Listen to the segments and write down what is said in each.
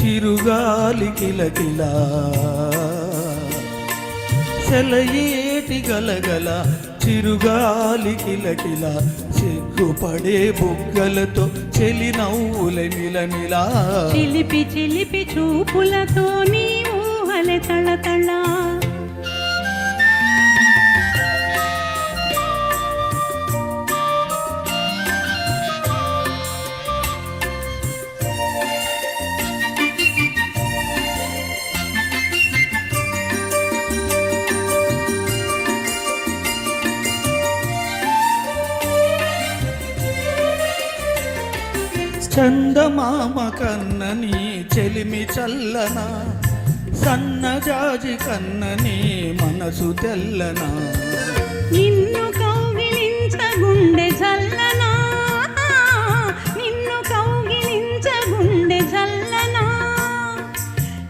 చిరుగాలి కిలకిలా. సెలయేటి గలగల చిరుగాలి కిలకిల. సిగ్గుపడే బుగ్గలతో చెలి నవ్వుల నిలనిలా. చిలిపి చిలిపి చూపులతో నీ ఊహల తళతళ చందమామ కన్నని చెలిమి చల్లన సన్నజాజి కన్నని మనసు తెల్లనా. నిన్ను కౌగిలించ గుండె చల్లనా నిన్ను కౌగిలించ గుండె చల్లనా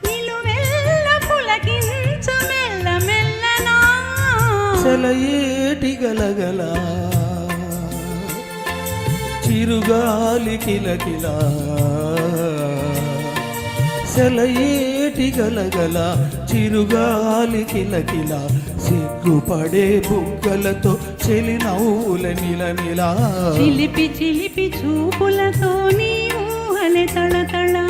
నిలువెల్ల పులకించ మెల్ల మెల్లనా. సెలయేటి గలగల చిరుగాలి కిలకిల. సెలయేటి గలగల చిరుగాలి కిలకిల. సిగ్గుపడే బుగ్గలతో చెలి నవ్వుల నిలనిలా. చిలిపి చిలిపి చూపులతో నీ ఊహలే తళతళ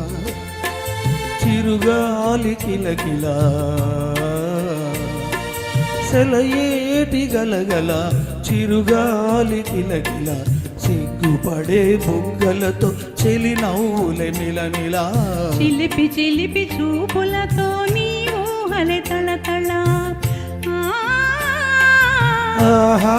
చిరుగాలి కిలకిల సెలయేటి గలగల చిరుగాలి కిలకిల సిగ్గుపడే బుగ్గలతో చెలి నవ్వుల నిలనిలా చిలిపి చిలిపి చూపులతో నీ ఊహలే ఆ. ఆహా.